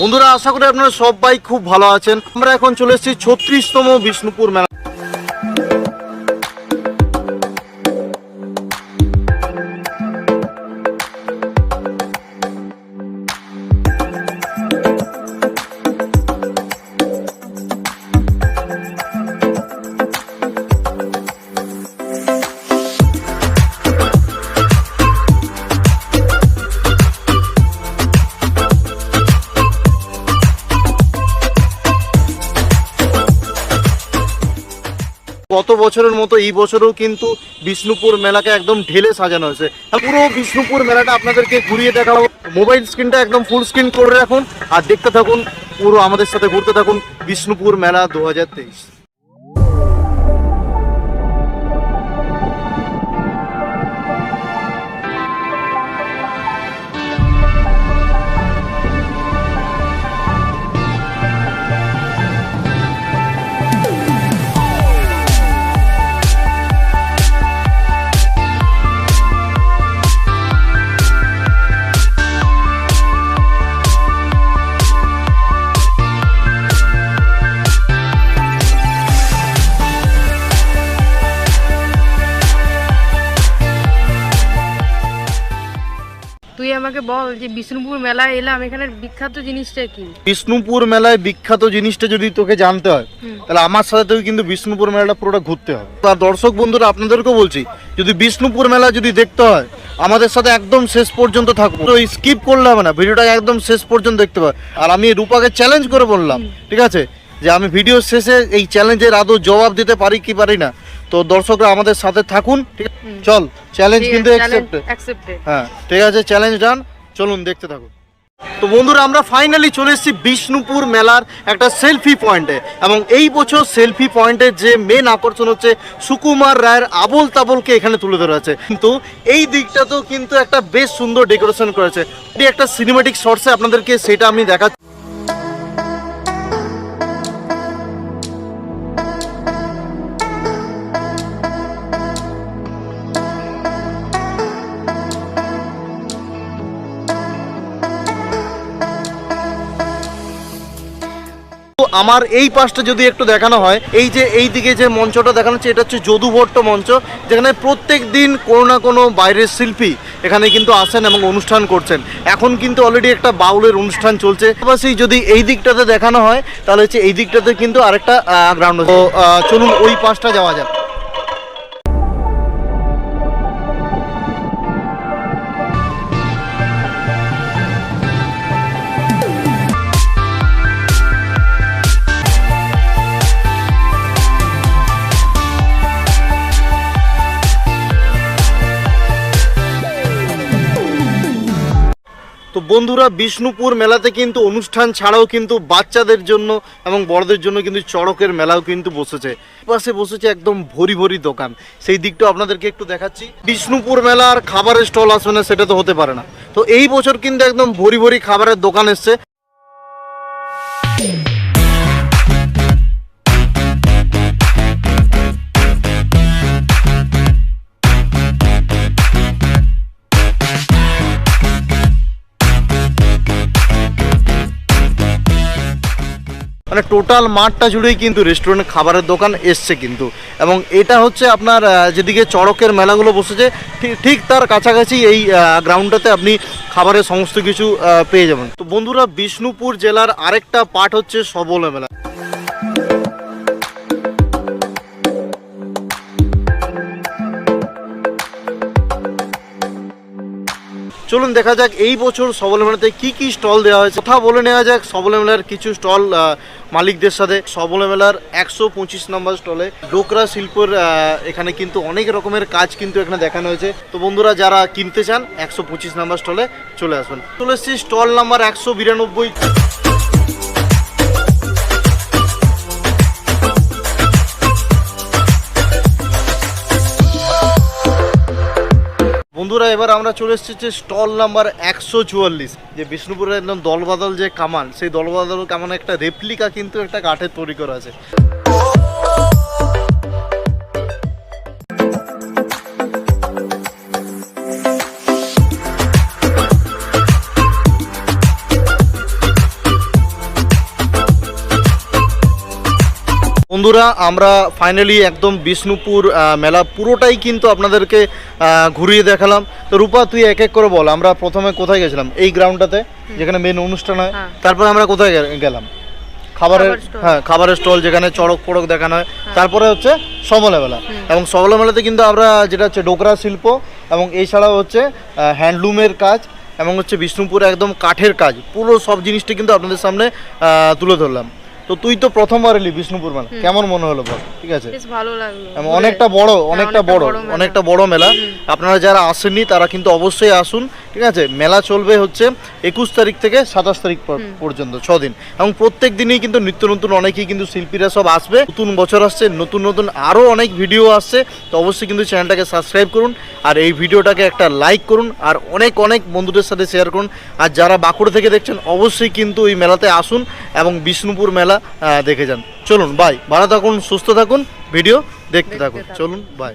বন্ধুরা, আশা করি আপনারা সবাই খুব ভালো আছেন। আমরা এখন চলে এসেছি ছত্রিশতম বিষ্ণুপুর মেলা। গত বছরের মতো এই বছরেও কিন্তু বিষ্ণুপুর মেলাকে একদম ঢেলে সাজানো হয়েছে। পুরো বিষ্ণুপুর মেলাটা আপনাদেরকে ঘুরিয়ে দেখাবো মোবাইল স্ক্রিনটা একদম ফুল স্ক্রিন করে রাখুন। আর দেখতে থাকুন, পুরো আমাদের সাথে ঘুরতে থাকুন বিষ্ণুপুর মেলা দু হাজার তেইশ। আমাকে বল যে বিষ্ণুপুর মেলায় এলাম এখানের বিখ্যাত জিনিসটা কি? বিষ্ণুপুর মেলায় বিখ্যাত জিনিসটা যদি তোকে জানতে হয় তাহলে আমার সাথে তুই কিন্তু বিষ্ণুপুর মেলাটা পুরোটা ঘুরতে হবে। আর দর্শক বন্ধুরা আপনাদেরকেও বলছি যদি বিষ্ণুপুর মেলা যদি দেখতে হয় আমাদের সাথে একদম শেষ পর্যন্ত থাকব। তো স্কিপ করলে হবে না ভিডিওটা একদম শেষ পর্যন্ত দেখতে পাবে আর আমি রূপাকে চ্যালেঞ্জ করে বললাম ঠিক আছে? যে আমি ভিডিও শেষে এই চ্যালেঞ্জের আদৌ জবাব দিতে পারি কি পারি না তো দর্শকরা আমাদের সাথে থাকুন ঠিক চল চ্যালেঞ্জ কিন্তু হ্যাঁ ঠিক আছে চ্যালেঞ্জ ডান চলুন দেখতে থাকুন। তো বন্ধুরা আমরা ফাইনালি চলে এসেছি বিষ্ণুপুর মেলার একটা সেলফি পয়েন্টে এবং এই বছর সেলফি পয়েন্টের যে মেন আকর্ষণ হচ্ছে সুকুমার রায়ের আবল তাবলকে এখানে তুলে ধরা আছে কিন্তু এই দিকটাতেও কিন্তু একটা বেশ সুন্দর ডেকোরেশন করেছে। একটা সিনেমেটিক শর্টসে আপনাদেরকে সেটা আমি দেখা আমার এই পাশটা যদি একটু দেখানো হয়, এই যে এই দিকে যে মঞ্চটা দেখানো হচ্ছে, এটা হচ্ছে যদুভট্ট মঞ্চ, যেখানে প্রত্যেক দিন কোনো না কোনো বাইরের শিল্পী এখানে কিন্তু আসেন এবং অনুষ্ঠান করছেন। এখন কিন্তু অলরেডি একটা বাউলের অনুষ্ঠান চলছে। পাশাপাশি যদি এই দিকটাতে দেখানো হয়, তাহলে হচ্ছে এই দিকটাতে কিন্তু আরেকটা গ্রাউন্ড চলুন ওই পাশটা যাওয়া যাক। বন্ধুরা বিষ্ণুপুর মেলাতে কিন্তু অনুষ্ঠান ছাড়াও কিন্তু বাচ্চাদের জন্য এবং বড়দের জন্য কিন্তু চড়কের মেলাও কিন্তু বসেছে। পাশে বসেছে একদম ভরি ভরি দোকান। সেই দিকটা আপনাদেরকে একটু দেখাচ্ছি। বিষ্ণুপুর মেলার খাবারের স্টল আসবে না সেটা তো হতে পারে না। তো এই বছর কিন্তু একদম ভরি ভরি খাবারের দোকান এসছে। মানে টোটাল মাঠটা জুড়েই কিন্তু রেস্টুরেন্ট খাবারের দোকান এসছে কিন্তু। এবং এটা হচ্ছে আপনার যেদিকে চড়কের মেলাগুলো বসেছে, ঠিক- তার কাছাকাছি এই গ্রাউন্ডটাতে আপনি খাবারের সমস্ত কিছু পেয়ে যাবেন। তো বন্ধুরা, বিষ্ণুপুর জেলার আরেকটা পার্ট হচ্ছে সবল মেলা। চলুন দেখা যাক এই বছর সবল মেলাতে কি কি স্টল দেওয়া হয়েছে। কথা বলে নেওয়া যাক সবল মেলার কিছু স্টল মালিকদের সাথে। সবল মেলার একশো পঁচিশ নম্বর স্টলে ডোকরা শিল্পের এখানে কিন্তু অনেক রকমের কাজ কিন্তু এখানে দেখানো হয়েছে। তো বন্ধুরা, যারা কিনতে চান একশো পঁচিশ নম্বর স্টলে চলে আসবেন চলে এসেছি স্টল নাম্বার একশো বিরানব্বই। বন্ধুরা, এবার আমরা চলে এসেছি যে স্টল নাম্বার একশো চুয়াল্লিশ, যে বিষ্ণুপুরের একদম দলবাদল যে কামান, সেই দলবাদল কামান একটা রেপ্লিকা কিন্তু একটা কাঠের তৈরি করা আছে। বন্ধুরা আমরা ফাইনালি একদম বিষ্ণুপুর মেলা পুরোটাই কিন্তু আপনাদেরকে ঘুরিয়ে দেখালাম। তো রূপা তুই এক এক করে বল আমরা প্রথমে কোথায় গেছিলাম? এই গ্রাউন্ডটাতে যেখানে মেন অনুষ্ঠান হয়। হ্যাঁ। তারপরে আমরা কোথায় গেলাম? খাবারের হ্যাঁ খাবারের স্টল যেখানে চড়ক ফড়ক দেখানো হয়। তারপরে হচ্ছে সমলা মেলা এবং সমলা মেলাতে কিন্তু আমরা যেটা হচ্ছে ডোকরা শিল্প এবং এছাড়াও হচ্ছে হ্যান্ডলুমের কাজ এবং হচ্ছে বিষ্ণুপুরে একদম কাঠের কাজ। পুরো সব জিনিসটা কিন্তু আপনাদের সামনে তুলে ধরলাম। তো তুই তো প্রথমবার এলি বিষ্ণুপুর মেলা। কেমন মনে হলো বল? ঠিক আছে? বেশ ভালো লাগল। অনেকটা বড় অনেকটা বড় অনেকটা বড় মেলা। আপনারা যারা আসেননি তারা কিন্তু অবশ্যই আসুন। ঠিক আছে? মেলা চলবে হচ্ছে একুশ তারিখ থেকে সাতাশ তারিখ পর- পর্যন্ত ছ দিন। এবং প্রত্যেক দিনই কিন্তু নিত্য নতুন অনেকেই কিন্তু শিল্পীরা সব আসবে। নতুন বছর আসছে নতুন নতুন আরও অনেক ভিডিও আসছে। তো অবশ্যই কিন্তু চ্যানেলটাকে সাবস্ক্রাইব করুন আর এই ভিডিওটাকে একটা লাইক করুন আর অনেক অনেক বন্ধুদের সাথে শেয়ার করুন। আর যারা বাঁকুড়া থেকে দেখছেন অবশ্যই কিন্তু এই মেলাতে আসুন এবং বিষ্ণুপুর মেলা দেখে যান। চলুন বাই ভালো থাকুন সুস্থ থাকুন ভিডিও দেখতে থাকুন। চলুন বাই